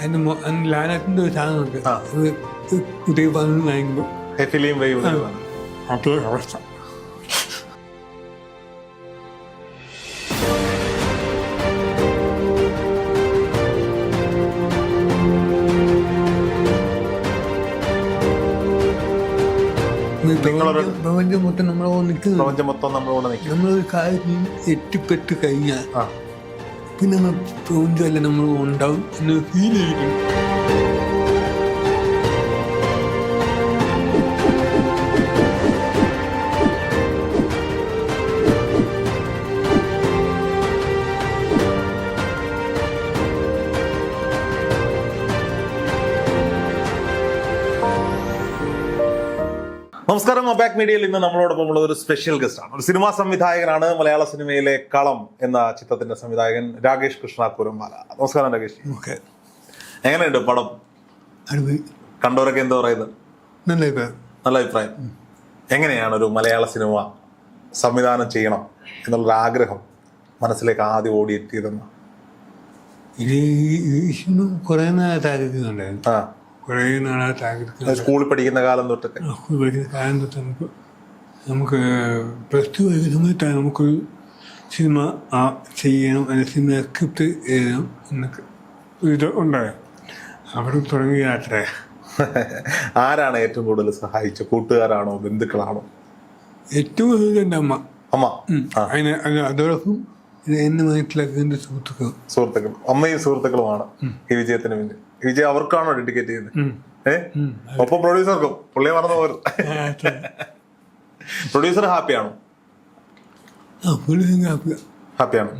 എന്റെ ലാലത്തിന്റെ ഒരു സാധനമുണ്ട്. ഉദയ പതിനൊന്ന് കഴിയുമ്പോൾ ഫിലിം വൈവ് അതേ അവസ്ഥ. പ്രപഞ്ചം മൊത്തം നമ്മളോട് നിൽക്കുന്നു പ്രപഞ്ചം മൊത്തം നമ്മളോട് നിൽക്കുന്നു നിൽക്കും. നമ്മളൊരു കാര്യത്തിൽ എത്തിപ്പെട്ട് കഴിഞ്ഞാൽ ആ. പിന്നെ പ്രപഞ്ചമല്ല നമ്മൾ ഉണ്ടാവും എന്ന് ഫീൽ ചെയ്തിട്ടുണ്ട് നമസ്കാരം മൊബാക് മീഡിയയിൽ ഇന്ന് നമ്മളോടൊപ്പം ഉള്ള ഒരു സ്പെഷ്യൽ ഗസ്റ്റ് ആണ് ഒരു സിനിമാ സംവിധായകനാണ് മലയാള സിനിമയിലെ കളം എന്ന ചിത്രത്തിന്റെ സംവിധായകൻ രാകേഷ് കൃഷ്ണ കുരമ്പാല നമസ്കാരം രാകേഷ് ഓക്കെ എങ്ങനെയുണ്ട് പടം കണ്ടവരൊക്കെ എന്താ പറയുന്നത് നല്ല അഭിപ്രായം നല്ല അഭിപ്രായം എങ്ങനെയാണ് ഒരു മലയാള സിനിമ സംവിധാനം ചെയ്യണം എന്നുള്ള ആഗ്രഹം മനസ്സിലേക്ക് ആദ്യം ഓടിയെത്തിയതെന്ന് സിനിമ കുറേ നേരത്തെ ആഗ്രഹിക്കുന്നുണ്ടായിരുന്നു കുറേ നാളായിട്ട് ആഗ്രഹിക്കുന്നത് സ്കൂളിൽ പഠിക്കുന്ന കാലം തൊട്ടൊക്കെ. പഠിക്കുന്ന കാലം തൊട്ട് നമുക്ക് നമുക്ക് പ്ലസ് ടു പഠിക്കുന്ന സമയത്താണ് നമുക്കൊരു സിനിമ ചെയ്യണം അല്ലെങ്കിൽ സിനിമ സ്ക്രിപ്റ്റ് എഴുതണം എന്നൊക്കെ ഇത് ഉണ്ടായി. അവിടെ തുടങ്ങിയ യാത്ര. ആരാണ് ഏറ്റവും കൂടുതൽ സഹായിച്ചത് കൂട്ടുകാരാണോ? ബന്ധുക്കളാണോ? ഏറ്റവും കൂടുതൽ എന്റെ അമ്മ. അമ്മ? അതിന് അത് അതോടൊപ്പം എന്നെ മനസ്സിലാക്കിയ സുഹൃത്തുക്കൾ സുഹൃത്തുക്കൾ അമ്മയും സുഹൃത്തുക്കളുമാണ് ഈ വിജയത്തിന് പിന്നിൽ വിജയം അവർക്കാണോ ഡെഡിക്കേറ്റ് ചെയ്യുന്നത്? ഏഹ് ഒപ്പം പ്രൊഡ്യൂസർക്കും പുള്ളിയെ മറന്നു അത്ര. പ്രൊഡ്യൂസർ ഹാപ്പിയാണോ ഹാപ്പിയാണ്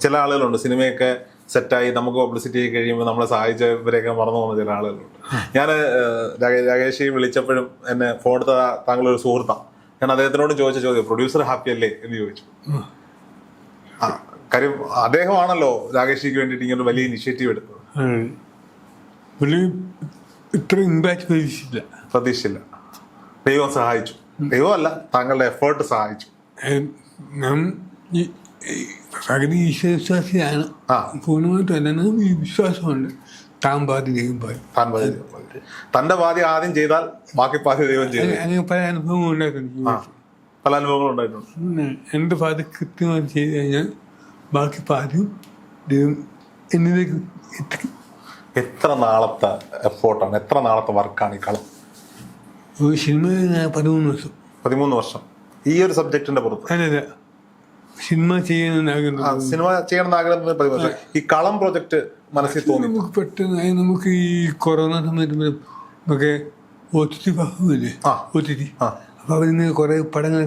ചില ആളുകളുണ്ട്. സിനിമയൊക്കെ സെറ്റായി നമുക്ക് പബ്ലിസിറ്റി കഴിയുമ്പോൾ നമ്മളെ സഹായിച്ചവരെയൊക്കെ മറന്നു പോകുന്ന ചില ആളുകളുണ്ട്. ഞാൻ രാകേഷി വിളിച്ചപ്പോഴും എന്നെ ഫോൺ എടുത്ത താങ്കളൊരു സുഹൃത്താണ് ഞാൻ അദ്ദേഹത്തിനോട് ചോദിച്ച ചോദ്യം പ്രൊഡ്യൂസർ ഹാപ്പി അല്ലേ? എന്ന് ചോദിച്ചു. ആ. കാര്യം അദ്ദേഹമാണല്ലോ രാകേഷിക്ക് വേണ്ടിയിട്ട് ഇങ്ങനെ വലിയ ഇനിഷ്യേറ്റീവ് എടുത്തത്. പുള്ളി ഇത്ര ഇമ്പാക്ട് പ്രതീക്ഷിച്ചില്ല. പ്രതീക്ഷയില്ല ദൈവം സഹായിച്ചു. ദൈവമല്ല താങ്കളുടെ എഫേർട്ട് സഹായിച്ചു. ഈ ഈ ഈശ്വരവിശ്വാസിയാണ്. ആ. പൂർണമായിട്ടും തന്നെ നാം ഈ വിശ്വാസമുണ്ട്. താൻ പാതി ദൈവം പാതി. താൻ പാതി ദൈവം പാതി. തന്റെ പാതി ആദ്യം ചെയ്താൽ ബാക്കി പാതി ദൈവം ചെയ്തു. അങ്ങനെ- അങ്ങനെ പല അനുഭവങ്ങളും ഉണ്ടായിട്ടുണ്ട്. പല അനുഭവങ്ങളും ഉണ്ടായിട്ടുണ്ട്. എന്റെ പാതി കൃത്യമായി ചെയ്ത് കഴിഞ്ഞാൽ ബാക്കി പാതിയും ദൈവം എന്നിലേക്ക് എത്തിക്കും എത്ര നാളത്തെ എഫോർട്ടാണ്? എത്ര നാളത്തെ വർക്കാണ് ഈ കളം ഒരു സിനിമ പതിമൂന്ന് വർഷം. പതിമൂന്ന് വർഷം. ഈ ഒരു സബ്ജക്റ്റിന്റെ പുറത്ത്. സിനിമ ചെയ്യാൻ ആ, സിനിമ ചെയ്യണമെന്ന് ആഗ്രഹം പതിമൂന്ന് വർഷം. ഈ കളം പ്രോജക്റ്റ് മനസ്സിൽ തോന്നി. നമുക്ക് പെട്ടെന്ന് അത് നമുക്ക് ഈ കൊറോണ സമയത്ത് മറ്റേ ഒത്തിരി ഒത്തിരി ഭാഗമില്ലേ ആ. ഒ ടി ടി അവരിൽ നിന്ന് കുറെ പടങ്ങൾ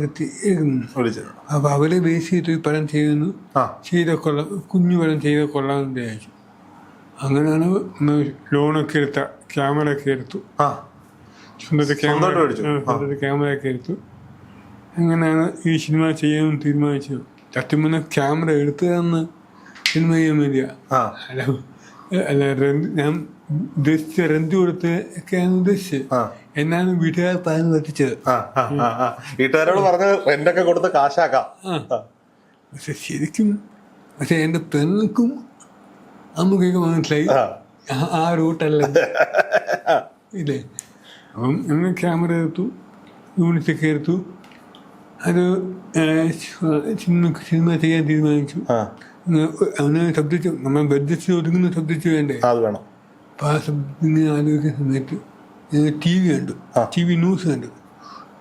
അപ്പൊ അവരെ ബേസ് ചെയ്തിട്ട് ഈ പടം ചെയ്യുന്നു. ചെയ്ത കൊള്ള കുഞ്ഞു പടം ചെയ്ത കൊള്ളാമെന്ന് വിചാരിച്ചു. അങ്ങനെയാണ് ലോണൊക്കെ എടുത്ത ക്യാമറ ഒക്കെ എടുത്തു സ്വന്തത്തെ ക്യാമറ സ്വന്തമായിട്ട് സ്വന്തത്തെ ക്യാമറ ഒക്കെ എടുത്തു. അങ്ങനെയാണ് ഈ സിനിമ ചെയ്യാൻ തീരുമാനിച്ചത്? സത്യം പറഞ്ഞാൽ ക്യാമറ എടുത്തു തന്ന് സിനിമ ചെയ്യാൻ വേണ്ടിയാ. അല്ല അല്ല ഞാൻ ഉദ്ദേശിച്ച റെന്റ് കൊടുത്ത് ഒക്കെയാണ് ഉദ്ദേശിച്ചത്. എന്നാണ് വീട്ടുകാർ പറഞ്ഞു ആ, ആ. വീട്ടുകാരോട് പറഞ്ഞത് റെന്റൊക്കെ കൊടുത്ത് കാശാക്കാം. പക്ഷെ ശരിക്കും പക്ഷെ എന്റെ പെണ്ണുക്കും അമ്മക്കൊക്കെ മനസ്സിലായി. ആ. റൂട്ടല്ല. ഇല്ലേ? അപ്പം ഞങ്ങൾ ക്യാമറ എടുത്തു യൂണിറ്റൊക്കെ എടുത്തു. അത് സിനിമ സിനിമ ചെയ്യാൻ തീരുമാനിച്ചു. അവന് ശബ്ദിച്ചു നമ്മൾ ബഡ്ജറ്റ് ഒതുങ്ങുന്ന ശബ്ദിച്ചു വേണ്ടേ? അത് വേണം. അപ്പം ആ ശബ്ദത്തിന് ആലോചിക്കുന്ന സമയത്ത് ടി വി കണ്ടു. ടി വി ന്യൂസ് കണ്ടു.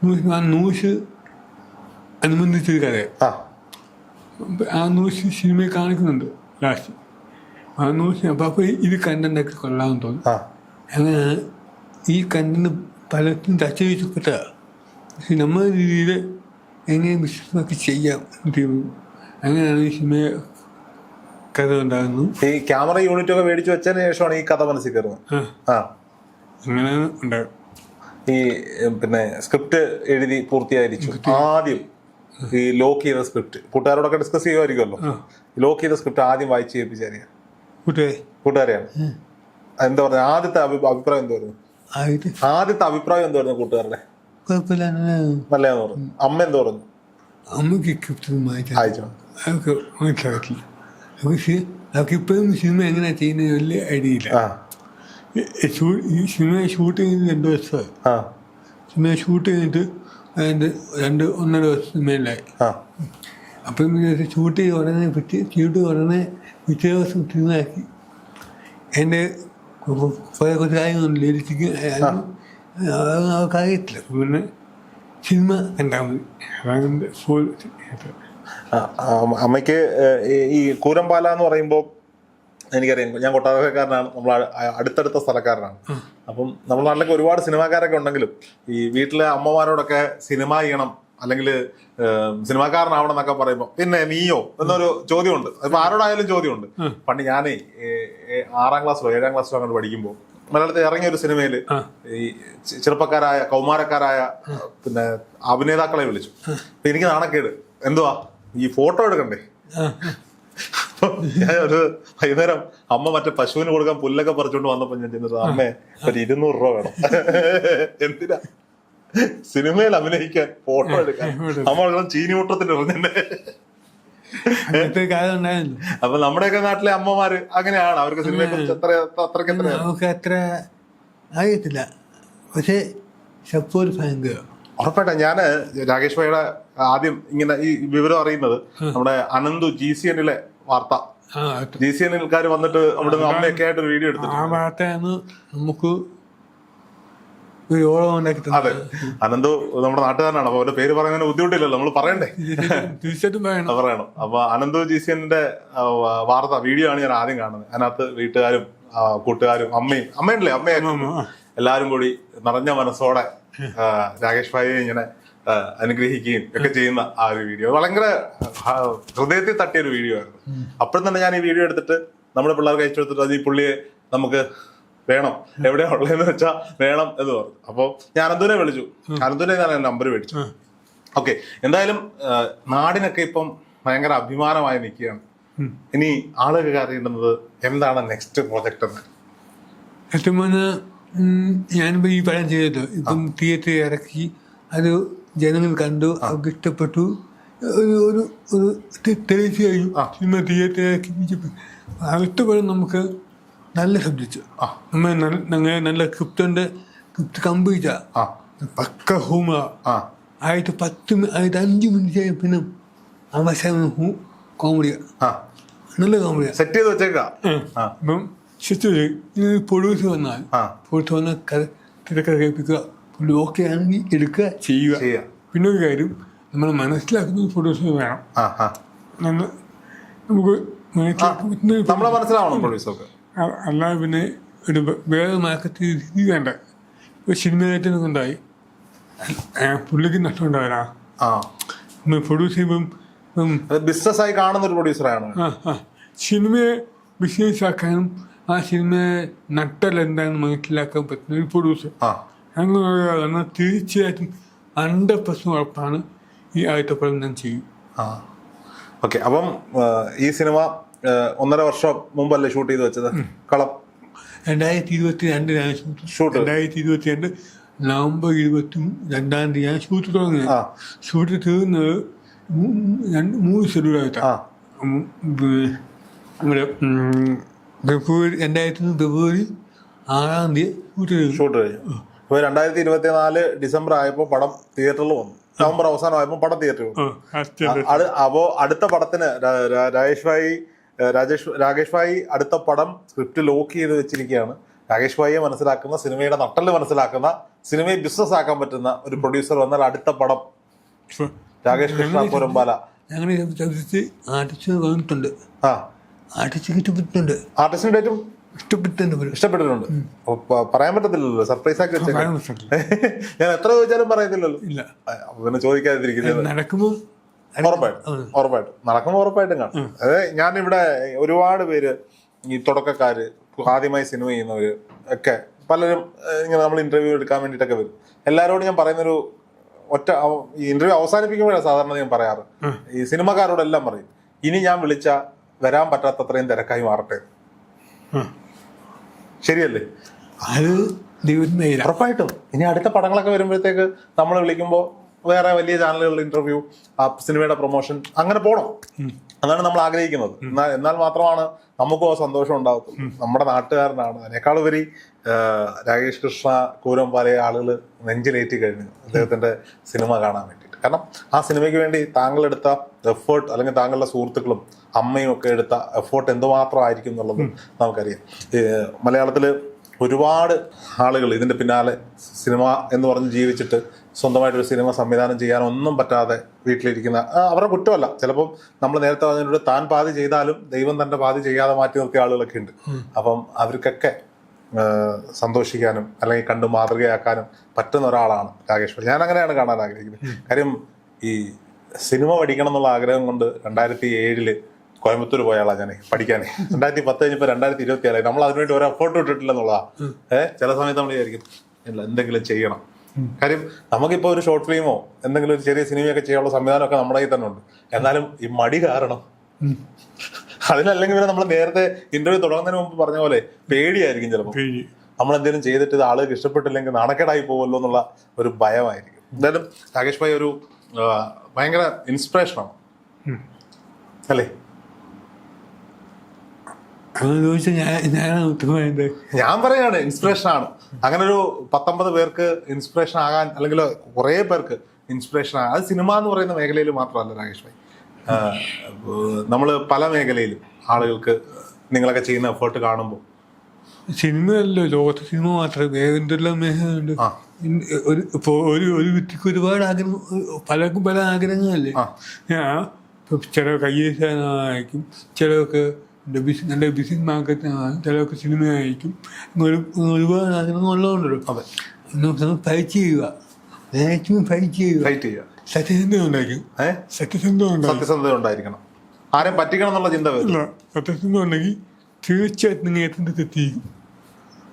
ന്യൂസ് ആ ന്യൂസ് അനുബന്ധിച്ചൊരു കഥയാണ് ആ. ആ ന്യൂസ് സിനിമയിൽ കാണിക്കുന്നുണ്ട് ലാസ്റ്റ്. ആ ന്യൂസ് അപ്പോൾ അപ്പോൾ ഇത് കണ്ടന്റൊക്കെ കൊള്ളാമെന്ന് തോന്നി അങ്ങനെ ഈ കണ്ടന്റ് പലർക്കും തച്ചവിച്ചപ്പെട്ട പക്ഷെ നമ്മുടെ രീതിയിൽ എങ്ങനെ ബിസിനസ്സൊക്കെ ചെയ്യാം. അങ്ങനെയാണ് ഈ സിനിമ കഥ ഉണ്ടാകുന്നത്. ഈ ക്യാമറ യൂണിറ്റ് ഒക്കെ മേടിച്ചു വെച്ചതിന് ശേഷമാണ് ഈ കഥ മനസ്സിൽ കയറുന്നത്. ആ. ആ ഉണ്ട്. ഈ പിന്നെ സ്ക്രിപ്റ്റ് എഴുതി പൂർത്തിയായിരിച്ചു. ആദ്യം ഈ ലോക്ക് ചെയ്ത സ്ക്രിപ്റ്റ് കൂട്ടുകാരോടൊക്കെ ഡിസ്കസ് ചെയ്യുമായിരിക്കുമല്ലോ. ലോക്ക് ചെയ്ത സ്ക്രിപ്റ്റ് ആദ്യം വായിച്ച് കേൾപ്പിച്ചാരിയ കൂട്ടുകാരെ. കൂട്ടുകാരെയാണ്. എന്താ പറയുക ആദ്യത്തെ അഭി- അഭിപ്രായം എന്തായിരുന്നു ആദ്യത്തെ? അഭിപ്രായം എന്തായിരുന്നു കൂട്ടുകാരുടെ? അങ്ങനെ നല്ലതെന്ന് പറഞ്ഞു. അമ്മ എന്ത് പറഞ്ഞു? അമ്മയ്ക്ക് മനസ്സിലാക്കില്ല അവർക്ക് ഇപ്പോഴും സിനിമ എങ്ങനെയാ ചെയ്യുന്നത് വലിയ ഐഡിയ ഇല്ല. സിനിമ ഷൂട്ട് ചെയ്യുന്നത് രണ്ട് ദിവസമായി. ആ. സിനിമ ഷൂട്ട് ചെയ്തിട്ട് അതിന്റെ രണ്ട് ഒന്നര വർഷം മേലായി. ആ. അപ്പം ഷൂട്ട് ചെയ്ത് ഉടനെ പിറ്റേ ഷൂട്ട് ഉടനെ പിറ്റേ ദിവസം സിനിമയാക്കി. എന്റെ കുറേ കുറച്ച് കാര്യങ്ങളുണ്ട് ലിരിച്ചിക്ക് അവർക്ക് അറിയത്തില്ല. പിന്നെ സിനിമ കണ്ടാൽ മതി. അതാണ് ഫുൾ അമ്മയ്ക്ക് ഈ കൂരമ്പാല എന്ന് പറയുമ്പോൾ എനിക്കറിയാം. ഞാൻ കൊട്ടാരക്കാരനാണ് നമ്മൾ അടുത്തടുത്ത സ്ഥലക്കാരനാണ്. അപ്പം നമ്മുടെ നാട്ടിലൊക്കെ ഒരുപാട് സിനിമാക്കാരൊക്കെ ഉണ്ടെങ്കിലും ഈ വീട്ടിലെ അമ്മമാരോടൊക്കെ സിനിമ ചെയ്യണം അല്ലെങ്കിൽ സിനിമാക്കാരനാവണം എന്നൊക്കെ പറയുമ്പോൾ പിന്നെ നീയോ എന്നൊരു ചോദ്യമുണ്ട്. അപ്പം ആരോടായാലും ചോദ്യമുണ്ട്. പണ്ട് ഞാൻ ആറാം ക്ലാസ്സിലോ ഏഴാം ക്ലാസ്സിലോ അങ്ങനെ പഠിക്കുമ്പോൾ മലയാളത്തിൽ ഇറങ്ങിയ ഒരു സിനിമയിൽ ഈ ചെറുപ്പക്കാരായ കൗമാരക്കാരായ പിന്നെ അഭിനേതാക്കളെ വിളിച്ചു. എനിക്ക് നാണക്കേട്. എന്തുവാ? ഈ ഫോട്ടോ എടുക്കണ്ടേ? ഞാൻ ഒരു വൈകുന്നേരം അമ്മ മറ്റേ പശുവിന് കൊടുക്കാൻ പുല്ലൊക്കെ പറിച്ചോണ്ട് വന്നപ്പോ ഞാൻ ചെന്നത് അമ്മേ ഒരു ഇരുന്നൂറ് രൂപ വേണം. എന്തിനാ? സിനിമയിൽ അഭിനയിക്കാൻ ഫോട്ടോ എടുക്കാൻ. അമ്മ അങ്ങനത്തെ കാലം ഉണ്ടായിരുന്നു അപ്പൊ നമ്മുടെയൊക്കെ നാട്ടിലെ അമ്മമാര് അങ്ങനെയാണ്. അവർക്ക് സിനിമയെ കുറിച്ച് അത്ര അത്രയ്ക്ക് നമുക്ക് അത്ര അറിയത്തില്ല. പക്ഷേ സപ്പോർട്ട് ഭയങ്കര ഉറപ്പായിട്ടും ഞാൻ രാകേഷ് ഭായിയുടെ ആദ്യം ഇങ്ങനെ ഈ വിവരം അറിയുന്നത് നമ്മുടെ അനന്തു ജി സി എന്നിലെ വാർത്ത. ജി സി എന്നിൽക്കാർ വന്നിട്ട് അവിടെ അമ്മയൊക്കെ ആയിട്ട് ഒരു വീഡിയോ എടുത്തു ആ വാർത്തയാണ് നമുക്ക് അതെ. അനന്ത് നമ്മുടെ നാട്ടുകാരനാണ്. അപ്പൊ അവന്റെ പേര് പറയുന്നതിന് ബുദ്ധിമുട്ടില്ലല്ലോ. നമ്മൾ പറയണ്ടേ? തീർച്ചയായിട്ടും പറയണം. അപ്പൊ അനന്തു ജി സി എന്നിന്റെ വാർത്ത വീഡിയോ ആണ് ഞാൻ ആദ്യം കാണുന്നത്. അതിനകത്ത് വീട്ടുകാരും കൂട്ടുകാരും അമ്മയും അമ്മയുണ്ടല്ലേ? അമ്മയും. എല്ലാരും കൂടി നിറഞ്ഞ മനസ്സോടെ രാകേഷ് ഭായിയെ ഇങ്ങനെ അനുഗ്രഹിക്കുകയും ഒക്കെ ചെയ്യുന്ന ആ ഒരു വീഡിയോ. വളരെ ഹൃദയത്തിൽ തട്ടിയ ഒരു വീഡിയോ ആയിരുന്നു. അപ്പോഴും തന്നെ ഞാൻ ഈ വീഡിയോ എടുത്തിട്ട് നമ്മുടെ പിള്ളേർക്ക് അയച്ചു കൊടുത്തിട്ട് അത് ഈ പുള്ളിയെ നമുക്ക് വേണം എവിടെയാ ഉള്ളതെന്ന് വെച്ചാൽ വേണം എന്ന് പറഞ്ഞു. അപ്പോൾ ഞാൻ അനന്തുനെ വിളിച്ചു. അനന്തുനെ ഞാൻ നമ്പർ മേടിച്ചു. ഓക്കെ എന്തായാലും നാടിനൊക്കെ ഇപ്പം ഭയങ്കര അഭിമാനമായി നിൽക്കുകയാണ്. ഇനി ആളുകൾക്ക് അറിയേണ്ടുന്നത് എന്താണ് നെക്സ്റ്റ് പ്രോജക്റ്റ് എന്ന്? സത്യം പറഞ്ഞാൽ ഞാനിപ്പോൾ ഈ പടം ചെയ്തല്ലോ ഇപ്പം തിയേറ്ററിൽ ഇറക്കി അത് ജനങ്ങൾ കണ്ടു അവർക്ക് ഇഷ്ടപ്പെട്ടു. ഒരു ഒരു ഒരു തെളിച്ചു തെളിയിച്ച് സിനിമ തിയേറ്ററിലേക്ക് അടുത്തപ്പോഴും നമുക്ക് നല്ല സബ്ജക്റ്റ് നമ്മൾ നല്ല ഞങ്ങൾ നല്ല ക്രിപ്റ്റന്റെ ക്രിപ്റ്റ് കമ്പിച്ച ആ. പക്ക ഹൂമ. ആയിട്ട് പത്ത് ആയിട്ട് അഞ്ച് മിനിറ്റ് ആയ പിന്നെ അവസാനം ഹൂ കോമഡി നല്ല കോമഡി സെറ്റ് ചെയ്ത് വെച്ചേക്കാം. ഇപ്പം ശരി പൊളിസ് വന്നാൽ പൊളിസ് വന്നാൽ കഥ തിരക്കഥ കേൾപ്പിക്കുക. ഓക്കെ ആണെങ്കിൽ എടുക്കുക ചെയ്യുക. ചെയ്യാം പിന്നെ ഒരു കാര്യം നമ്മൾ മനസ്സിലാക്കുന്ന ഫോട്ടോസ് വേണം. ആ നമുക്ക് നമ്മളെ മനസ്സിലാവണം പ്രൊഡ്യൂസർക്ക് അല്ലാതെ പിന്നെ ഒരു വേറെ മാർക്കറ്റ് രീതി വേണ്ട. ഇപ്പോൾ സിനിമയായിട്ട് ഉണ്ടായി. പുള്ളിക്ക് നഷ്ടം ഉണ്ടാവില്ല. ആ. നമ്മൾ പ്രൊഡ്യൂസ് ചെയ്യുമ്പം ഇപ്പം ബിസിനസ് ആയി കാണുന്ന ഒരു പ്രൊഡ്യൂസറാണ് സിനിമയെ ബിസിനസ് ആക്കാനും ആ സിനിമയെ നട്ടൽ എന്താണെന്ന് മനസ്സിലാക്കാൻ പറ്റുന്ന ഒരു പ്രൊഡ്യൂസർ ആ അങ്ങനെ എന്നാൽ തീർച്ചയായിട്ടും ഹൺഡ്രഡ് പെർസെന്റ് ഉറപ്പാണ് ഈ പടം ഞാൻ ചെയ്യും. ആ. ഓക്കെ അപ്പം ഈ സിനിമ ഒന്നര വർഷം മുമ്പല്ലേ ഷൂട്ട് ചെയ്ത് വെച്ചത്? കളം. രണ്ടായിരത്തി ഇരുപത്തി രണ്ടിനാണ് ഷൂട്ട്. രണ്ടായിരത്തി ഇരുപത്തി രണ്ട് നവംബർ ഇരുപത്തി രണ്ടാം തീയതിയാണ് ഷൂട്ട് തുടങ്ങിയത്. ആ. ഷൂട്ട് തീർന്നത് രണ്ട് മൂന്ന് ഷെഡ്യൂളായിട്ടാണ് നമ്മുടെ ഫെബ്രുവരി രണ്ടായിരത്തി ഫെബ്രുവരി ആറാം തീയതി ഷൂട്ട് ഷൂട്ട് കഴിഞ്ഞു. അപ്പൊ രണ്ടായിരത്തി ഇരുപത്തി നാല് ഡിസംബർ ആയപ്പോൾ പടം തിയേറ്ററിൽ വന്നു. നവംബർ അവസാനം ആയപ്പോൾ പടം തിയേറ്ററിൽ വന്നു. അപ്പോൾ അടുത്ത പടത്തിന് രാജേഷ് ഭായി രാജേഷ് രാകേഷ് ഭായി അടുത്ത പടം സ്ക്രിപ്റ്റ് ലോക്ക് ചെയ്ത് വെച്ചിരിക്കുകയാണ്. രാകേഷ് ഭായിയെ മനസ്സിലാക്കുന്ന സിനിമയുടെ നട്ടൽ മനസ്സിലാക്കുന്ന സിനിമയെ ബിസിനസ് ആക്കാൻ പറ്റുന്ന ഒരു പ്രൊഡ്യൂസർ വന്നാൽ അടുത്ത പടം രാകേഷ് കൃഷ്ണ പുരമ്പാല. ഞങ്ങൾ ചതിച്ച് വന്നിട്ടുണ്ട്. ആ. ആർട്ടിസ്റ്റിന്റെ ഡേറ്റും ഇഷ്ടപ്പെട്ടിട്ടുണ്ട്. ഇഷ്ടപ്പെട്ടിട്ടുണ്ട് പറയാൻ പറ്റത്തില്ലല്ലോ. സർപ്രൈസ് ആക്കി. ഞാൻ എത്ര ചോദിച്ചാലും പറയത്തില്ലല്ലോ. ഇല്ല. അങ്ങനെ പിന്നെ ചോദിക്കാതിരിക്കുന്നത് നടക്കുമ്പോൾ ഉറപ്പായിട്ടും ഉറപ്പായിട്ടും. നടക്കുമ്പോൾ ഉറപ്പായിട്ടും കാണും. അതായത് ഇവിടെ ഒരുപാട് പേര് ഈ തുടക്കക്കാര് ആദ്യമായി സിനിമ ചെയ്യുന്നവര് ഒക്കെ പലരും ഇങ്ങനെ നമ്മൾ ഇന്റർവ്യൂ എടുക്കാൻ വേണ്ടിയിട്ടൊക്കെ വരും. എല്ലാവരോടും ഞാൻ പറയുന്നൊരു ഒറ്റ ഈ ഇന്റർവ്യൂ അവസാനിപ്പിക്കുമ്പോഴാണ് സാധാരണ ഞാൻ പറയാറ്. ഈ സിനിമക്കാരോടെല്ലാം പറയും ഇനി ഞാൻ വിളിച്ച വരാൻ പറ്റാത്തത്രയും തിരക്കായി മാറട്ടെ. ശരിയല്ലേ? അത് ഉറപ്പായിട്ടും. ഇനി അടുത്ത പടങ്ങളൊക്കെ വരുമ്പോഴത്തേക്ക് നമ്മൾ വിളിക്കുമ്പോൾ വേറെ വലിയ ചാനലുകളുടെ ഇന്റർവ്യൂ ആ സിനിമയുടെ പ്രൊമോഷൻ അങ്ങനെ പോകണം അതാണ് നമ്മൾ ആഗ്രഹിക്കുന്നത്. എന്നാൽ എന്നാൽ മാത്രമാണ് നമുക്കും ആ സന്തോഷം ഉണ്ടാകത്തുള്ളൂ നമ്മുടെ നാട്ടുകാരനാണ്. അതിനേക്കാൾ ഉപരി രാകേഷ് കൃഷ്ണ കൂരം കൂരമ്പാലയെ ആളുകൾ നെഞ്ചിലേറ്റി കഴിഞ്ഞു. അദ്ദേഹത്തിന്റെ സിനിമ കാണാൻ വേണ്ടിയിട്ട് കാരണം ആ സിനിമയ്ക്ക് വേണ്ടി താങ്കൾ എടുത്ത എഫേർട്ട് അല്ലെങ്കിൽ താങ്കളുടെ സുഹൃത്തുക്കളും അമ്മയും ഒക്കെ എടുത്ത എഫേർട്ട് എന്തുമാത്രം ആയിരിക്കും എന്നുള്ളത് നമുക്കറിയാം. മലയാളത്തിൽ ഒരുപാട് ആളുകൾ ഇതിന്റെ പിന്നാലെ സിനിമ എന്ന് പറഞ്ഞ് ജീവിച്ചിട്ട് സ്വന്തമായിട്ടൊരു സിനിമ സംവിധാനം ചെയ്യാനൊന്നും പറ്റാതെ വീട്ടിലിരിക്കുന്ന അവരുടെ കുറ്റമല്ല. ചിലപ്പം നമ്മൾ നേരത്തെ പറഞ്ഞിട്ട് താൻ പാതി ചെയ്താലും ദൈവം തന്റെ പാതി ചെയ്യാതെ മാറ്റി നിർത്തിയ ആളുകളൊക്കെ ഉണ്ട്. അപ്പം അവർക്കൊക്കെ സന്തോഷിക്കാനും അല്ലെങ്കിൽ കണ്ട് മാതൃകയാക്കാനും പറ്റുന്ന ഒരാളാണ് രാകേഷ് ഞാൻ അങ്ങനെയാണ് കാണാൻ ആഗ്രഹിക്കുന്നത്. കാര്യം ഈ സിനിമ പഠിക്കണം എന്നുള്ള ആഗ്രഹം കൊണ്ട് രണ്ടായിരത്തി ഏഴിൽ കോയമ്പത്തൂർ പോയ ആളാണ് ഞാൻ പഠിക്കാനേ. രണ്ടായിരത്തി പത്ത് കഴിഞ്ഞപ്പോൾ രണ്ടായിരത്തി ഇരുപത്തി ആറായി നമ്മൾ അതിനുവേണ്ടി ഒരു എഫോർട്ട് ഇട്ടിട്ടില്ല എന്നുള്ളതാ ഏഹ് ചില സമയത്ത് നമ്മൾ വിചാരിക്കും ഇല്ല എന്തെങ്കിലും ചെയ്യണം. കാര്യം നമുക്കിപ്പോ ഒരു ഷോർട്ട് ഫിലിമോ എന്തെങ്കിലും ഒരു ചെറിയ സിനിമയൊക്കെ ചെയ്യാനുള്ള സംവിധാനമൊക്കെ നമ്മുടെ കയ്യിൽ തന്നെ ഉണ്ട്. എന്നാലും ഈ മടി കാരണം അതിനല്ലെങ്കിൽ പിന്നെ നമ്മൾ നേരത്തെ ഇന്റർവ്യൂ തുടങ്ങുന്നതിന് മുമ്പ് പറഞ്ഞ പോലെ പേടിയായിരിക്കും ചിലപ്പോൾ നമ്മൾ എന്തെങ്കിലും ചെയ്തിട്ട് ഇത് ആളുകൾക്ക് ഇഷ്ടപ്പെട്ടില്ലെങ്കിൽ നാണക്കേടായി പോകുമല്ലോ എന്നുള്ള ഒരു ഭയമായിരിക്കും. എന്തായാലും രാകേഷ് ഭായി ഒരു ഭയങ്കര ഭയങ്കര ഇൻസ്പിറേഷനാണ് അല്ലേ? ഞാൻ പറയാണ് ഇൻസ്പിറേഷൻ ആണ്. അങ്ങനെ ഒരു പത്തൊമ്പത് പേർക്ക് ഇൻസ്പിറേഷൻ ആകാൻ അല്ലെങ്കിൽ കുറെ പേർക്ക് ഇൻസ്പിറേഷൻ ആകാൻ. അത് സിനിമ എന്ന് പറയുന്ന മേഖലയിൽ മാത്രമല്ല രാകേഷ് ഭായി. നമ്മൾ പല മേഖലയിലും ആളുകൾക്ക് നിങ്ങളൊക്കെ ചെയ്യുന്ന എഫേർട്ട് കാണുമ്പോൾ. സിനിമയല്ലോ ലോകത്തെ സിനിമ മാത്രമേ എന്തെല്ലാം മേഖലയുണ്ട് ഒരു ഇപ്പോൾ ഒരു ഒരു വ്യക്തിക്ക് ഒരുപാട് ആഗ്രഹം പലർക്കും പല ആഗ്രഹങ്ങളല്ലേ. ഞാൻ ചില കയ്യേശാനായിരിക്കും ചിലവൊക്കെ ചിലർക്ക് നല്ല ബിസിനസ് മാർക്കറ്റിനാണ് ചിലർക്ക് സിനിമ ആയിരിക്കും ഒരു ഒരുപാട് ആഗ്രഹങ്ങൾ ഉള്ളതുകൊണ്ടല്ലോ അതെ നമ്മൾ ഫൈറ്റ് ചെയ്യുക. മാക്സിമം ഫൈറ്റ് ചെയ്യുക. ഫൈറ്റ് ചെയ്യുക. സത്യസന്ധത ഉണ്ടായിരിക്കും ഏഹ് സത്യസന്ധത ഉണ്ടായിരിക്കും സത്യസന്ധത ഉണ്ടായിരിക്കണം ആരെയും പറ്റിക്കണം എന്നുള്ള ചിന്ത വരും. ഇല്ല ഉണ്ടെങ്കിൽ തീർച്ചയായിട്ടും നിങ്ങൾ എത്തുന്നത് എത്തിക്കും.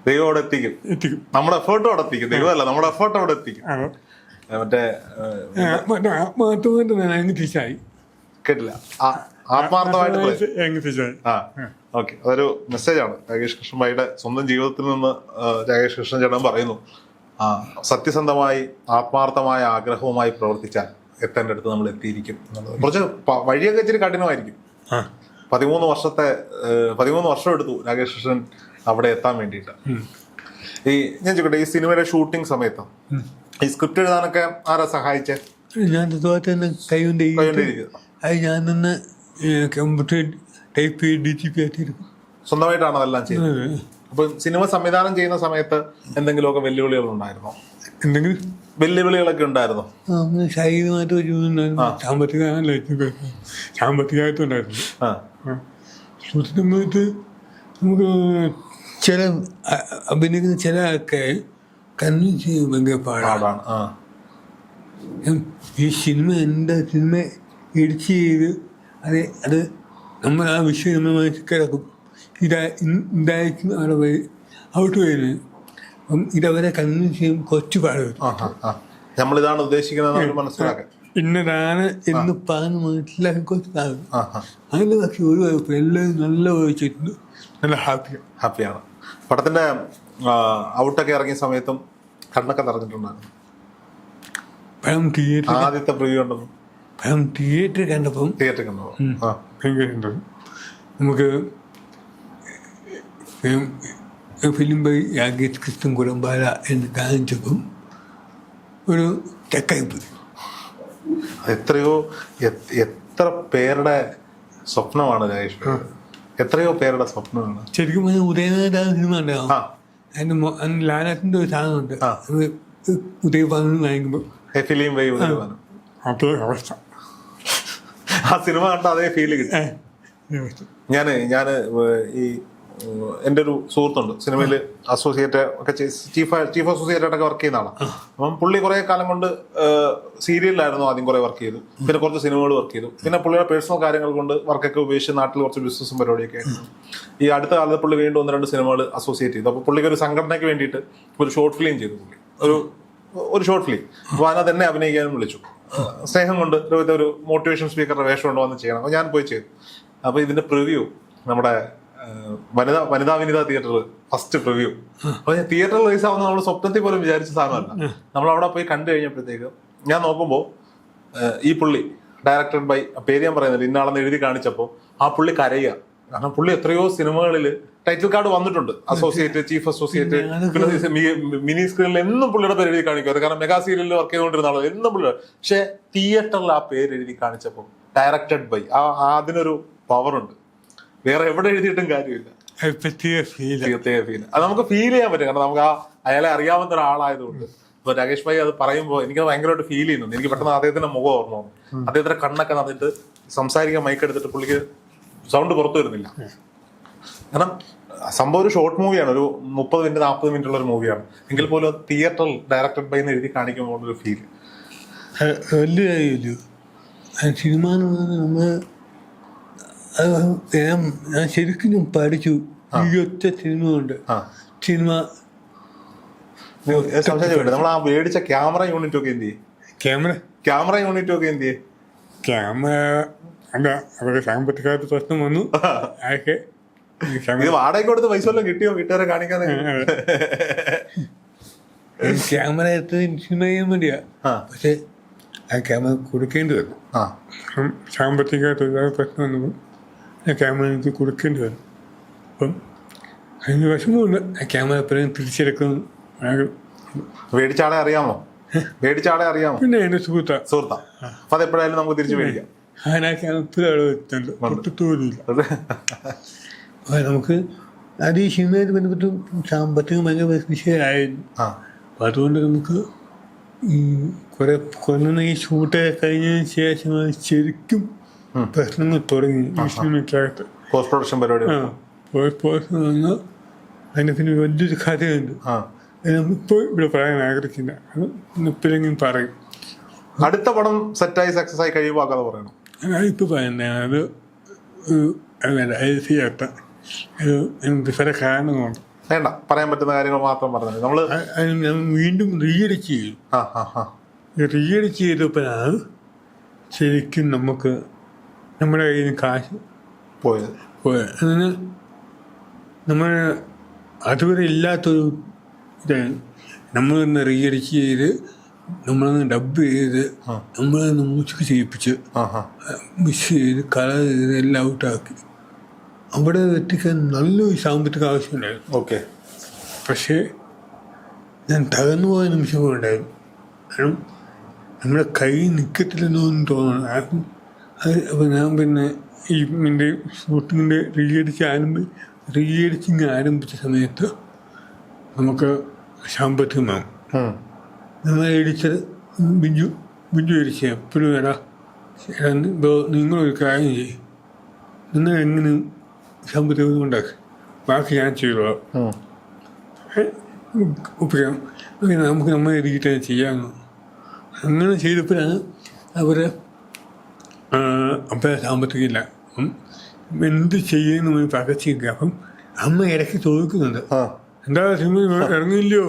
ദൈവം അവിടെ എത്തിക്കും. എത്തിക്കും. നമ്മുടെ എഫേർട്ടും അവിടെ എത്തിക്കും. ദൈവമല്ല നമ്മുടെ എഫേർട്ട് അവിടെ എത്തിക്കും. ഏ, മറ്റേ ഏ, ആത്മാർത്ഥമായിട്ട് ഞാൻ അങ്ങ് തിരിച്ചായി. കേട്ടില്ല. ആ, ആത്മാർത്ഥമായിട്ട്. അങ്ങ് തിരിച്ചായി. ആ ഓക്കെ. അതൊരു മെസ്സേജാണ് രാകേഷ് കൃഷ്ണഭായിയുടെ സ്വന്തം ജീവിതത്തിൽ നിന്ന് ആ, രാകേഷ് കൃഷ്ണൻ ചേട്ടൻ പറയുന്നു. സത്യസന്ധമായി ആത്മാർത്ഥമായ ആഗ്രഹവുമായി പ്രവർത്തിച്ചാൽ എത്തേണ്ട അടുത്ത് നമ്മൾ എത്തിയിരിക്കും എന്നുള്ളത്. കുറച്ച് വഴിയൊക്കെ ഇച്ചിരി കഠിനമായിരിക്കും. പതിമൂന്ന് വർഷത്തെ പതിമൂന്ന് വർഷം എടുത്തു രാകേഷ് കൃഷ്ണൻ അവിടെ എത്താൻ വേണ്ടിയിട്ട്. ഈ ഞാൻ ചോദിക്കട്ടെ ഈ സിനിമയുടെ ഷൂട്ടിംഗ് സമയത്ത്? ഈ സ്ക്രിപ്റ്റ് എഴുതാനൊക്കെ ആരാ സഹായിച്ചേ? ഞാൻ ഇതുപോലെ തന്നെ കൈകൊണ്ട് അത് ഞാൻ തന്നെ കമ്പ്യൂട്ടർ ടൈപ്പ് ചെയ്ത് ഡി ജി പി ആക്കിയെടുക്കും സ്വന്തമായിട്ടാണ് അതെല്ലാം ചെയ്യുന്നത് അപ്പൊ സിനിമ സംവിധാനം ചെയ്യുന്ന സമയത്ത് എന്തെങ്കിലുമൊക്കെ വെല്ലുവിളികൾ ഉണ്ടായിരുന്നോ എന്തെങ്കിലും? വെല്ലുവിളികളൊക്കെ ഉണ്ടായിരുന്നോ? ശാരീരികമായിട്ട് ഒരു സാമ്പത്തികമായിട്ട് ആ. ഷൂട്ടിംഗ് സമയത്ത് നമുക്ക് ചില അഭിനയിക്കുന്ന ചില ആൾക്കാർ കൺവിൻസ് ചെയ്യാൻ ഭയങ്കര പാടാണ്. ഈ സിനിമ എന്താ സിനിമ എഡിറ്റ് ചെയ്ത് അത് അത് നമ്മൾ ആ വിഷയം നമ്മൾ മനസ്സിൽ കിടക്കും. ഇതാ ഇൻ- ഇതായിരിക്കും അവിടെ വരും ഔട്ട് വരുന്നത് അപ്പം ഇതവരെ കൺവിൻസ് ചെയ്യും കുറച്ച് നമ്മളിതാണ് ഉദ്ദേശിക്കുന്നത് മനസ്സിലാക്കാൻ. ഇന്നതാണ് എന്ന് പറഞ്ഞ് മനസ്സിലാക്കി കുറച്ച് പാടും അതിന് പക്ഷെ ഒരു കുഴപ്പം എല്ലാവരും നല്ല വായിച്ചിട്ടുണ്ട് നല്ല ഹാപ്പിയാണ് ഹാപ്പിയാണ്. പടത്തിന്റെ ഔട്ടൊക്കെ ഇറങ്ങിയ സമയത്തും കണ്ണൊക്കെ നിറഞ്ഞിട്ടുണ്ടായിരുന്നു. പഴം തിയേറ്റർ ആദ്യത്തെ പ്രിവ്യൂ പഴം തിയേറ്റർ കണ്ടപ്പം തിയേറ്റർ കണ്ടോ ആ. ഭയങ്കര ഉണ്ട് നമുക്ക് ഫിലിം ബൈ യാഗേഷ് കൃഷ്ണൻ കുരമ്പാല എന്ന് കാണിച്ചപ്പം ഒരു ചക്കയിപ്പ് എത്രയോ എത്ര പേരുടെ സ്വപ്നമാണ് രാജേഷ് എത്രയോ പേരുടെ സ്വപ്നമാണ്. ശരിക്കും പറഞ്ഞാൽ ഉദയനാഥ സിനിമ ഉണ്ടാവും അതിന് അതിന് ലാലാറ്റിന്റെ ഒരു സാധനമുണ്ട് ഉണ്ട്. അത് വാങ്ങിക്കുമ്പോൾ ഫിലിം അതേ അവസ്ഥ. ആ സിനിമ കണ്ട അതേ ഫീൽ കിട്ടും. ഞാൻ ഞാൻ ഈ എന്റെ ഒരു സുഹൃത്തുണ്ട്. സിനിമയിൽ അസോസിയേറ്റ് ഒക്കെ ചീഫ് ചീഫ് അസോസിയേറ്റ് ആയിട്ടൊക്കെ വർക്ക് ചെയ്യുന്ന ആളാണ് അപ്പം പുള്ളി കുറേ കാലം കൊണ്ട് സീരിയലിലായിരുന്നു ആദ്യം കുറേ വർക്ക് ചെയ്തു. പിന്നെ കുറച്ച് സിനിമകൾ വർക്ക് ചെയ്തു. പിന്നെ പുള്ളിയുടെ പേഴ്സണൽ കാര്യങ്ങൾ കൊണ്ട് വർക്കൊക്കെ ഉപേക്ഷിച്ച് നാട്ടിൽ കുറച്ച് ബിസിനസ്സും പരിപാടിയൊക്കെ ആയിരുന്നു ഈ അടുത്ത കാലത്ത് പുള്ളി വീണ്ടും ഒന്ന് രണ്ട് സിനിമകൾ അസോസിയേറ്റ് ചെയ്തു. അപ്പോൾ പുള്ളിക്ക് ഒരു സംഘടനയ്ക്ക് വേണ്ടിയിട്ട് ഒരു ഷോർട്ട് ഫിലിം ചെയ്തു പുള്ളി. ഒരു ഒരു ഷോർട്ട് ഫിലിം അപ്പോൾ അതിനകത്ത് എന്നെ അഭിനയിക്കാനും വിളിച്ചു. സ്നേഹം കൊണ്ട് ഒരു- മോട്ടിവേഷൻ സ്പീക്കറുടെ വേഷം ഉണ്ടോ എന്ന് ചെയ്യണം. അപ്പോൾ ഞാൻ പോയി ചെയ്തു. അപ്പോൾ ഇതിന്റെ പ്രിവ്യൂ നമ്മുടെ വനിതാ വനിതാ വിനിത തിയേറ്റർ ഫസ്റ്റ് പ്രിവ്യൂ അപ്പൊ ഞാൻ തിയേറ്റർ റിലീസ് ആവുന്ന നമ്മൾ സ്വപ്നത്തിൽ പോലും വിചാരിച്ച സാധനമല്ല. നമ്മൾ അവിടെ പോയി കണ്ടു കഴിഞ്ഞപ്പോഴത്തേക്ക് ഞാൻ നോക്കുമ്പോൾ ഈ പുള്ളി ഡയറക്ടഡ് ബൈ പേര് ഞാൻ പറയുന്നില്ല ഇന്നാളെന്ന് എഴുതി കാണിച്ചപ്പോൾ ആ പുള്ളി കരയുക. കാരണം പുള്ളി എത്രയോ സിനിമകളിൽ ടൈറ്റിൽ കാർഡ് വന്നിട്ടുണ്ട്. അസോസിയേറ്റ് ചീഫ് അസോസിയേറ്റ് പിന്നെ മിനി സ്ക്രീനിൽ എന്നും പുള്ളിയുടെ പേര് എഴുതി കാണിക്കും. കാരണം മെഗാ സീരിയലിൽ വർക്ക് ചെയ്തുകൊണ്ടിരുന്ന ആളുകൾ എന്നും പുള്ളി പക്ഷെ തിയേറ്ററിൽ ആ പേര് എഴുതി കാണിച്ചപ്പോൾ ഡയറക്ടഡ് ബൈ ആ ആ അതിനൊരു പവർ ഉണ്ട്. വേറെ എവിടെ എഴുതിയിട്ടും കാര്യമില്ല. അത് നമുക്ക് ഫീൽ ചെയ്യാൻ പറ്റും. കാരണം നമുക്ക് ആ അയാളെ അറിയാവുന്ന ഒരാളായതുകൊണ്ട്. അപ്പൊ രാകേഷ് ഭായി അത് പറയുമ്പോൾ എനിക്ക് ഭയങ്കരമായിട്ട് ഫീൽ ചെയ്യുന്നുണ്ട് എനിക്ക് പെട്ടെന്ന് അദ്ദേഹത്തിന്റെ മുഖം ഓർമ്മ വന്നു. അദ്ദേഹത്തിന്റെ കണ്ണൊക്കെ നടന്നിട്ട് സംസാരിക്കാൻ മൈക്ക് എടുത്തിട്ട് പുള്ളിക്ക് സൗണ്ട് പുറത്തു വരുന്നില്ല. കാരണം സംഭവം ഒരു ഷോർട്ട് മൂവിയാണ് ഒരു മുപ്പത് മിനിറ്റ് നാൽപ്പത് മിനിറ്റ് ഉള്ള ഒരു മൂവിയാണ് എങ്കിൽ പോലും തിയേറ്ററിൽ ഡയറക്ടഡ് ബൈ എന്ന് എഴുതി കാണിക്കുമ്പോൾ ഒരു ഫീൽ വലിയ കാര്യമില്ല. സിനിമ എന്ന് പറയുന്നത് നമ്മൾ അത് ഞാൻ ഞാൻ ശരിക്കും ഞാൻ പഠിച്ചു ഈ ഒറ്റ സിനിമ കൊണ്ട്. ആ. സിനിമ നമ്മൾ ആ മേടിച്ച ക്യാമറ യൂണിറ്റ് ഒക്കെ എന്ത് ക്യാമറ. ക്യാമറ യൂണിറ്റ് ഒക്കെ എന്ത് ക്യാമറ അല്ല അവരുടെ സാമ്പത്തികമായിട്ട് പ്രശ്നം വന്നു. അതൊക്കെ ഈ ഇത് ക്യാമറ വാടക കൊടുത്ത് പൈസ വല്ലതും കിട്ടിയോ? വീട്ടുകാരെ കാണിക്കാതെ? ക്യാമറ എടുത്ത് സിനിമ ചെയ്യാൻ വേണ്ടിയാ. ആ. പക്ഷെ ആ ക്യാമറ കൊടുക്കേണ്ടി വന്നു. ആ. അപ്പം പ്രശ്നം വന്നപ്പോൾ ആ ക്യാമറ എനിക്ക് കൊടുക്കേണ്ടി വന്നു അപ്പം അതിന് വിഷമമുണ്ട്. ആ ക്യാമറ എപ്പോഴും തിരിച്ചെടുക്കും അറിയാമോ? അറിയാമോ? പിന്നെ എന്റെ സുഹൃത്താ. സുഹൃത്താ. അപ്പൊ അതെപ്പോഴായാലും നമുക്ക് തിരിച്ചു മേടിക്കാം ഞാൻ വെച്ചിട്ടുണ്ട്. ഒട്ടുത്തോലുമില്ല അപ്പോൾ നമുക്ക് അത് ഈ സിനിമയായിട്ട് ബന്ധപ്പെട്ട് സാമ്പത്തികം ഭയങ്കര വിഷയമായിരുന്നു. അപ്പൊ അതുകൊണ്ട് നമുക്ക് ഈ കുറെ കൊന്ന ഈ ഷൂട്ട് കഴിഞ്ഞതിന് ശേഷമാണ് ശരിക്കും പ്രശ്നങ്ങൾ തുടങ്ങി സിനിമയ്ക്കകത്ത് പോസ്റ്റ് പ്രൊഡക്ഷൻ പരിപാടി ആ പ്രൊഡക്ഷൻ വന്ന് അതിന് പിന്നെ വലിയൊരു കഥയുണ്ട് ഇപ്പോൾ ഇവിടെ പറയാൻ ആഗ്രഹിക്കില്ല അത് എപ്പോഴെങ്കിലും പറയും. അടുത്ത പടം സെറ്റായി സക്സസ് ആയി കഴിയുമ്പോൾ കഥ പറയണം? ഇപ്പോൾ പറയുന്നത് അത് അതല്ല അത് ചെയ്യാത്ത അത് എനിക്ക് പല കാരണങ്ങളുണ്ട്. വേണ്ട പറയാൻ പറ്റുന്ന കാര്യങ്ങൾ മാത്രം പറഞ്ഞു നമ്മൾ വീണ്ടും റീഎഡിറ്റ് ആ റീഎഡിറ്റ് ചെയ്തപ്പോഴാണ് ശരിക്കും നമുക്ക് നമ്മുടെ കയ്യിൽ നിന്ന് കാശ് പോയത് പോയത് അതിന് നമ്മൾ അതുവരെ ഇല്ലാത്തൊരു ഇതാണ് നമ്മളൊന്ന് റീഎഡിറ്റ് ചെയ്ത് നമ്മളൊന്ന് ഡബ് ചെയ്ത് നമ്മളൊന്ന് മ്യൂസിക് ചെയ്യിപ്പിച്ച് മിസ് മിക്സ് ചെയ്ത് കളർ ചെയ്ത് എല്ലാം ഔട്ടാക്കി അവിടെ എത്തിക്കാൻ നല്ലൊരു സാമ്പത്തിക ആവശ്യമുണ്ടായിരുന്നു. ഓക്കെ. പക്ഷേ ഞാൻ തകർന്നു പോയ നിമിഷങ്ങളുണ്ടായിരുന്നു കാരണം നമ്മുടെ കൈ നിൽക്കത്തില്ലെന്നൊന്നും തോന്നണം കാരണം അത് ഞാൻ പിന്നെ ഈ എന്റെ ഷൂട്ടിങ്ങിന്റെ റീഎഡിച്ച് ആരംഭി റീഎഡിറ്റിങ് ആരംഭിച്ച സമയത്ത് നമുക്ക് സാമ്പത്തികം വേണം. ഉം. നമ്മൾ എഡിച്ചത് ബിജു ബിജു എഡിച്ച എപ്പോഴും എടാ നിങ്ങളൊരു കാര്യം ചെയ്യും. നിങ്ങൾ എങ്ങനെ സാമ്പത്തികം ഉണ്ടാക്കി? ബാക്കി ഞാൻ ചെയ്തോളാം. ഉം. ഒപ്പിക്കാം അങ്ങനെ നമുക്ക് നമ്മൾ രീതിയിൽ ചെയ്യാമെന്നു അങ്ങനെ ചെയ്തപ്പോഴാണ് അവർ അപ്പം സാമ്പത്തികമില്ല. എന്ത് ചെയ്യുന്നു പകച്ചില്ല അപ്പം അമ്മ ഇടയ്ക്ക് ചോദിക്കുന്നുണ്ട്. എന്താ സിനിമ ഇറങ്ങില്ലയോ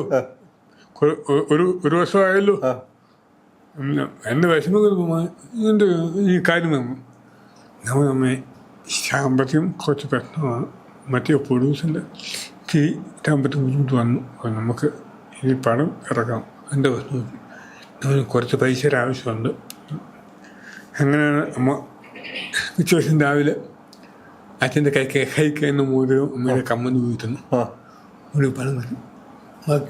ഒരു ഒരു വർഷമായല്ലോ. എന്റെ വിഷമം ഇതിന്റെ ഈ കാര്യം? നമ്മൾ നമ്മെ സാമ്പത്തികം കുറച്ച് പ്രശ്നമാണ്. മറ്റേ പ്രൊഡ്യൂസറിന്റെ ഇത്തിരി സാമ്പത്തിക ബുദ്ധിമുട്ട് വന്നു. നമുക്ക് ഈ പടം ഇറക്കാം. എന്റെ പ്രശ്നം. കുറച്ച് പൈസയുടെ ആവശ്യമുണ്ട്. അങ്ങനെയാണ് അമ്മ ഉച്ചവശം രാവിലെ അച്ഛന്റെ കൈ കൈക്കുന്ന മൂലം അമ്മയുടെ കമ്മന്ന് വീട്ടുന്നു ഒരു പണം വരും.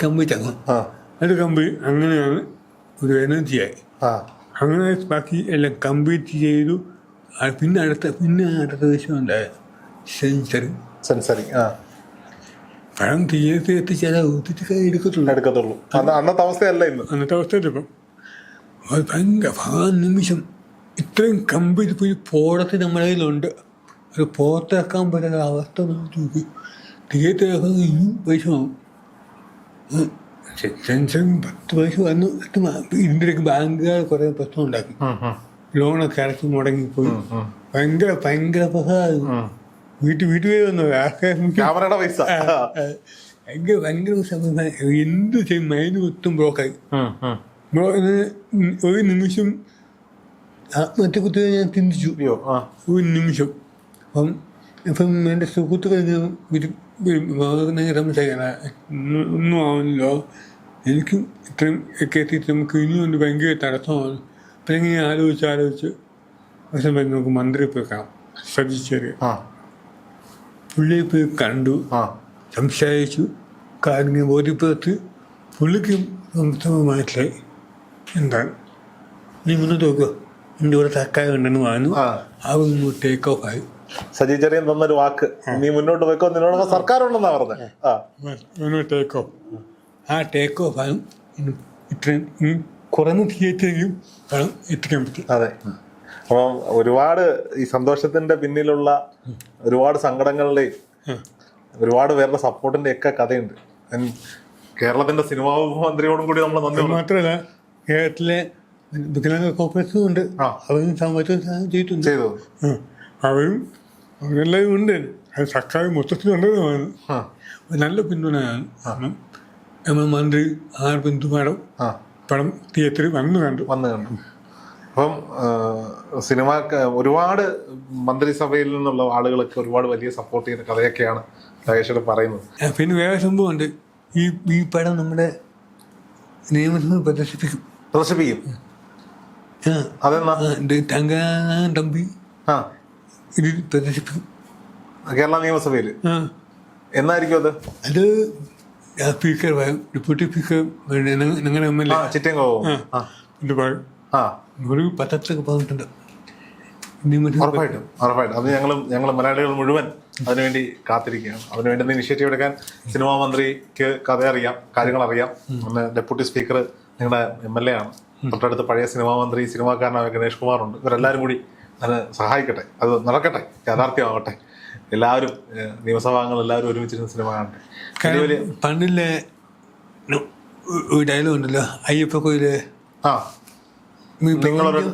കമ്പി തങ്ങും അത് കമ്പി അങ്ങനെയാണ് ഒരു എനർജിയായി അങ്ങനെ ബാക്കി എല്ലാം കംപ്ലീറ്റ് ചെയ്തു. പിന്നെ അടുത്ത പിന്നെ അടുത്ത ദിവസം ഉണ്ടായത് സെൻസറി സെൻസറി ആ. പഴം തീയതി എത്തിച്ചാൽ ഊത്തിട്ട് കൈ എടുക്കത്തുള്ളൂ. എടുക്കത്തുള്ളൂ. അന്ന് അന്നത്തെ അവസ്ഥയല്ല ഇന്ന്. അന്നത്തെ അവസ്ഥയല്ല ഇപ്പം. ഭയങ്കര ആ നിമിഷം ഇത്രയും കമ്പിൽ പോയി പോടത്ത് നമ്മുടെ കയ്യിലുണ്ട്. അത് പുറത്തിറക്കാൻ പറ്റാത്ത അവസ്ഥ നോക്കി. തീയത്തിറക്കാൻ ഇനി പൈസ വാങ്ങും ടെൻഷൻ പത്ത് പൈസ വന്നു. ഇതിന്റെയൊക്കെ ബാങ്കുകാർ കുറേ പ്രശ്നം ഉണ്ടാക്കി. ലോണൊക്കെ അടച്ച് മുടങ്ങിപ്പോയി. ഭയങ്കര ഭയങ്കര പ്രസാദം വീട്ടിൽ വീട്ടിൽ പോയി വന്നു? ക്യാമറയുടെ പൈസ. ഭയങ്കര ഭയങ്കര. എന്ത് ചെയ്യും? മൈൻഡ് മൊത്തം ബ്ലോക്കായി ഒരു നിമിഷം ആത്മഹത്യ കുത്തുകൾ ഞാൻ ചിന്തിച്ചു ഒരു നിമിഷം. അപ്പം ഇപ്പം എന്റെ സുഹൃത്തുക്കൾ വരും സംസാരിക്കണ ഒന്നും ആവുന്നില്ലോ. എനിക്കും ഇത്രയും ഒക്കെ എത്തിയിട്ട് നമുക്ക് ഇനിയും ഒരു ഭയങ്കര തടസ്സമാണ്. അപ്പം ഇങ്ങനെ ആലോചിച്ച് ആലോചിച്ച് പക്ഷെ നമുക്ക് മന്ത്രി പോയി കാണാം. ആ. പുള്ളിയെ പോയി കണ്ടു. ആ. സംസാരിച്ചു കാര്യങ്ങൾ ബോധ്യപ്പെടുത്തി പുള്ളിക്കും സംസ്ഥാനമായിട്ടില്ലേ എന്താണ്? നീ മുന്നോട്ട് നോക്കുക എന്റെ കൂടെ തക്കായ ഉണ്ടെന്ന് പറഞ്ഞു. അതൊന്ന് ടേക്ക് ഓഫ് ആയി. സജി ചെറിയൻ തന്നൊരു വാക്ക്. നീ മുന്നോട്ട് വെക്കോ നിന്നോട് സർക്കാർ ഉണ്ടെന്നാ പറഞ്ഞത് ടേക്ക് ഓഫ് ആ ടേക്ക് ഓഫ് ആയും ഇത്രയും കുറഞ്ഞ തിയേറ്ററിലും പണം എത്തിക്കാൻ പറ്റും. അതെ. അപ്പം ഒരുപാട് ഈ സന്തോഷത്തിന്റെ പിന്നിലുള്ള ഒരുപാട് സങ്കടങ്ങളുടെയും ഒരുപാട് പേരുടെ സപ്പോർട്ടിന്റെ ഒക്കെ കഥയുണ്ട്. കേരളത്തിന്റെ സിനിമാ മന്ത്രിയോടും കൂടി നമ്മൾ നന്ദി മാത്രമല്ല കേരളത്തിലെ വികലാംഗ കോർപ്പറേഷനും ഉണ്ട്. അവരും സാമ്പത്തിക ചെയ്തിട്ടുണ്ട്. അവരും അവരെല്ലാവരും ഉണ്ട്. അത് സർക്കാർ മൊത്തത്തിലുള്ളതുമാണ് നല്ല പിന്തുണയാണ്. കാരണം എം മന്ത്രി ആർ ബിന്ദു മാഡം പടം തിയേറ്ററിൽ വന്നു കണ്ടു. വന്നു കണ്ടു. അപ്പം സിനിമ ഒരുപാട് മന്ത്രിസഭയിൽ നിന്നുള്ള ആളുകളൊക്കെ ഒരുപാട് വലിയ സപ്പോർട്ട് ചെയ്യുന്ന കഥയൊക്കെയാണ് രാകേഷോട് പറയുന്നത്. പിന്നെ വേറെ സംഭവമുണ്ട്. ഈ ഈ പടം നമ്മുടെ നിയമസഭ പ്രദർശിപ്പിക്കും. പ്രദർശിപ്പിക്കും ആ, അതെന്നാ ആ, ഇത് തങ്ക തമ്പി ഇത് പ്രദർശിപ്പിക്കും കേരള നിയമസഭയിൽ. എന്നായിരിക്കും അത്? അത് സ്പീക്കർ പറയും ഡെപ്യൂട്ടി സ്പീക്കർ നിങ്ങളുടെ എം എൽ എ. ഇത് പറയും ഒരു പത്രത്തിലൊക്കെ പറഞ്ഞിട്ടുണ്ട്. ഉറപ്പായിട്ടും ഉറപ്പായിട്ടും. അത് ഞങ്ങളും ഞങ്ങൾ മലയാളികൾ മുഴുവൻ അതിനുവേണ്ടി കാത്തിരിക്കുകയാണ്. അതിനുവേണ്ടി ഇനിഷ്യേറ്റീവ് എടുക്കാൻ സിനിമാ മന്ത്രിക്ക് കഥ അറിയാം കാര്യങ്ങൾ അറിയാം ഒന്ന് ഡെപ്യൂട്ടി സ്പീക്കർ നിങ്ങളുടെ എം എൽ എ ആണ്. തൊട്ടടുത്ത് പഴയ സിനിമാ മന്ത്രി സിനിമാക്കാരനായ ഗണേഷ് കുമാറുണ്ട്. ഇവരെല്ലാവരും കൂടി അത് സഹായിക്കട്ടെ. അത് നടക്കട്ടെ. യാഥാർത്ഥ്യമാവട്ടെ എല്ലാവരും നിയമസഭാംഗങ്ങൾ എല്ലാവരും ഒരുമിച്ചിരുന്ന് സിനിമ കാണട്ടെ. പണ്ടിലെ ഡയലോഗ് ഉണ്ടല്ലോ. അയ്യപ്പ കോയിൽ ആ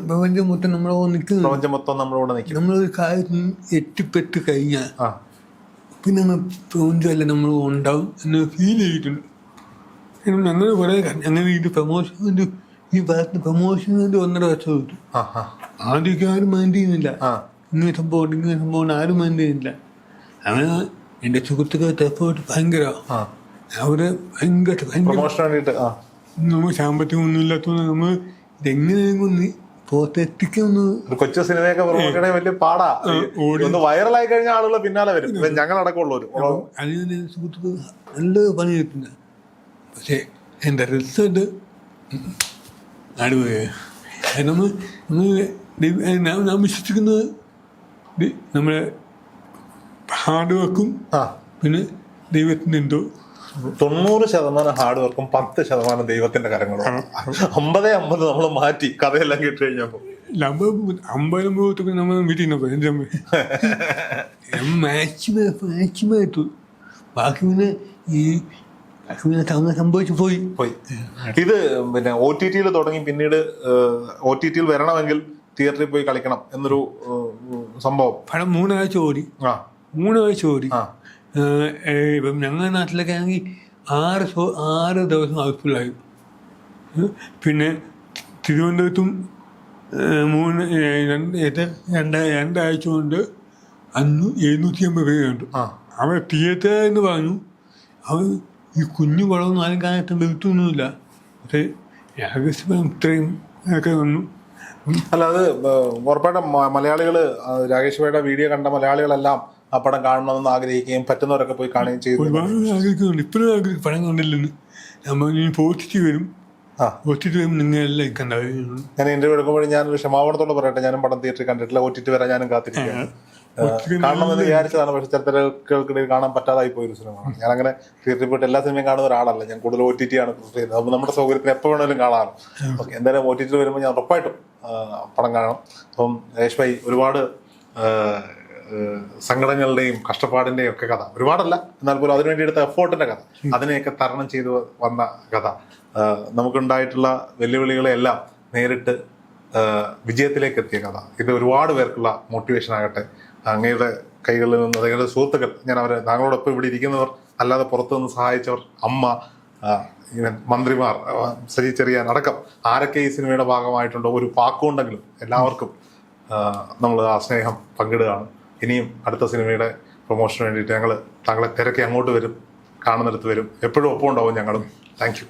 പ്രപഞ്ചം മൊത്തം നമ്മളെ നിൽക്കുന്നു. പ്രപഞ്ചം മൊത്തം നമ്മളോട് നിൽക്കും നമ്മളൊരു കാര്യം എത്തിപ്പെട്ട് കഴിഞ്ഞാൽ പിന്നെ പ്രപഞ്ചമല്ല നമ്മൾ ഉണ്ടാവും എന്ന് ഫീൽ ചെയ്തിട്ടുണ്ട്. അങ്ങനെ കുറേ അങ്ങനെ ഇത് പ്രമോഷൻ ഈ ഭാഗത്ത് പ്രമോഷൻ വേണ്ടി ഒന്നര വർഷം കിട്ടും ആദ്യമൊക്കെ ആരും മൈൻഡ് ചെയ്യുന്നില്ല. ഇങ്ങനെ സംഭവം ഇങ്ങനെ സംഭവം ആരും മൈൻഡ് ചെയ്യുന്നില്ല. അങ്ങനെ എന്റെ സുഹൃത്തുക്കൾ എഫേർട്ട് ഭയങ്കര. അവർ ഭയങ്കര നമ്മൾ സാമ്പത്തികം ഒന്നും ഇല്ലാത്തതുകൊണ്ട് നമ്മൾ ഇതെങ്ങനെയെങ്കിലും കൊച്ചു സിനിമയൊക്കെ പ്രൊമോഷനെ വലിയ പാടാ. ഒന്ന് വൈറലായി കഴിഞ്ഞാൽ ആളുകൾ പിന്നാലെ വരും. ഞങ്ങൾ ഞങ്ങളടക്കമുള്ളവര് അതിന് സുഹൃത്തുക്കൾ നല്ല പണി കിട്ടുന്ന പക്ഷേ എന്റെ റിസൾട്ട് അടിപൊളി നമ്മൾ നമ്മൾ നാം വിശ്വസിക്കുന്നത് നമ്മുടെ ഹാർഡ് വർക്കും പിന്നെ ദൈവത്തിന്റെ എന്തോ. തൊണ്ണൂറ് ശതമാനം ഹാർഡ് വർക്കും പത്ത് ശതമാനം ദൈവത്തിന്റെ കരങ്ങളും. അമ്പതേ അമ്പത് നമ്മൾ മാറ്റി കഥയെല്ലാം കേട്ട് കഴിഞ്ഞപ്പോ ലംബം അമ്പലം പോകത്തൊക്കെ നമ്മൾ മാക്സിമം മാക്സിമം എത്തു ബാക്കി പിന്നെ ഈ സംഭവിച്ചു പോയി. പോയി ഇത് പിന്നെ ഒ ടി ടിയിൽ തുടങ്ങി പിന്നീട് ഒ ടി ടിയിൽ വരണമെങ്കിൽ തിയേറ്ററിൽ പോയി കളിക്കണം എന്നൊരു സംഭവം. പടം മൂന്നാഴ്ച ഓടി. ആ. മൂന്നാഴ്ച ഓടി. ഇപ്പം ഞങ്ങളുടെ നാട്ടിലൊക്കെ ആണെങ്കിൽ ആറ് ആറ് ദിവസം ഹൗസ്ഫുള്ളായി. പിന്നെ തിരുവനന്തപുരത്തും മൂന്ന് രണ്ട് രണ്ട് രണ്ടാഴ്ച കൊണ്ട് അന്ന് എഴുന്നൂറ്റി അമ്പത് പേരുണ്ട്. ആ. അവർ തിയേറ്റർ എന്ന് പറഞ്ഞു അവർ ഈ കുഞ്ഞു പടമൊന്നും ആരും കാണാത്ത വെളുത്തൊന്നുമില്ല പക്ഷേ രാഗേശ്വരം ഇത്രയും ഒക്കെ വന്നു. അല്ല അത് ഉറപ്പായിട്ടും മലയാളികൾ രാകേഷ് ഭായിയുടെ വീഡിയോ കണ്ട മലയാളികളെല്ലാം ആ പടം കാണണമെന്ന് ആഗ്രഹിക്കുകയും പറ്റുന്നവരൊക്കെ പോയി കാണുകയും ചെയ്തു ഒരുപാട് ആഗ്രഹിക്കുന്നുണ്ട്. ഇപ്പോഴും ആഗ്രഹിക്കും പടം കണ്ടില്ലെന്ന്. നമ്മൾ ഇനി പോസ്റ്റിച്ച് വരും. ആ. പോസ്റ്റ് വരും നിങ്ങളെല്ലാം കണ്ടു ഞാൻ ഇന്റർവ്യൂ എടുക്കുമ്പോഴും ഞാനൊരു ക്ഷമാപണത്തോടെ പറയട്ടെ ഞാനും പടം തിയേറ്ററിൽ കണ്ടിട്ടില്ല. ഒ ടി ടി വരാൻ ഞാനും കാത്തിരിക്കുകയാണ്. കാണണമെന്ന് വിചാരിച്ചതാണ് പക്ഷെ ചില തിരക്കുകൾക്കിടയിൽ കാണാൻ പറ്റാതായി പോയൊരു സിനിമ. ഞാൻ അങ്ങനെ തിയേറ്ററിൽ പോയിട്ട് എല്ലാ സിനിമയും കാണുന്ന ഒരാളല്ല. ഞാൻ കൂടുതൽ ഒ ടി ടി ആണ് പ്രിഫർ ചെയ്യുന്നത്. അപ്പോൾ നമ്മുടെ സൗകര്യത്തിന് എപ്പോൾ വേണമെങ്കിലും കാണാം. ഓക്കെ എന്തായാലും ഒ ടി ടി വരുമ്പോൾ ഞാൻ ഉറപ്പായിട്ടും പടം കാണണം. അപ്പം രേഷ് ഭായി ഒരുപാട് സങ്കടങ്ങളുടെയും കഷ്ടപ്പാടിന്റെയും ഒക്കെ കഥ. ഒരുപാടല്ല എന്നാൽ പോലും അതിനുവേണ്ടി എടുത്ത എഫോർട്ടിന്റെ കഥ. അതിനെയൊക്കെ തരണം ചെയ്തു വന്ന കഥ. നമുക്കുണ്ടായിട്ടുള്ള വെല്ലുവിളികളെല്ലാം നേരിട്ട് വിജയത്തിലേക്ക് എത്തിയ കഥ. ഇത് ഒരുപാട് പേർക്കുള്ള മോട്ടിവേഷൻ ആകട്ടെ. അങ്ങയുടെ കൈകളിൽ നിന്ന് നിങ്ങളുടെ സുഹൃത്തുക്കൾ ഞാൻ അവരെ താങ്കളോടൊപ്പം ഇവിടെ ഇരിക്കുന്നവർ അല്ലാതെ പുറത്തു നിന്ന് സഹായിച്ചവർ അമ്മ ഇവൻ മന്ത്രിമാർ ശരി ചെറിയ അടക്കം ആരൊക്കെ ഈ സിനിമയുടെ ഭാഗമായിട്ടുണ്ടോ ഒരു പാക്കുണ്ടെങ്കിലും എല്ലാവർക്കും നമ്മൾ ആ സ്നേഹം പങ്കിടുകയാണ്. ഇനിയും അടുത്ത സിനിമയുടെ പ്രൊമോഷന് വേണ്ടിയിട്ട് ഞങ്ങൾ താങ്കളെ തിരക്കി അങ്ങോട്ട് വരും കാണുന്നിടത്ത് വരും. എപ്പോഴും ഒപ്പം ഉണ്ടാവും ഞങ്ങളും. Thank you.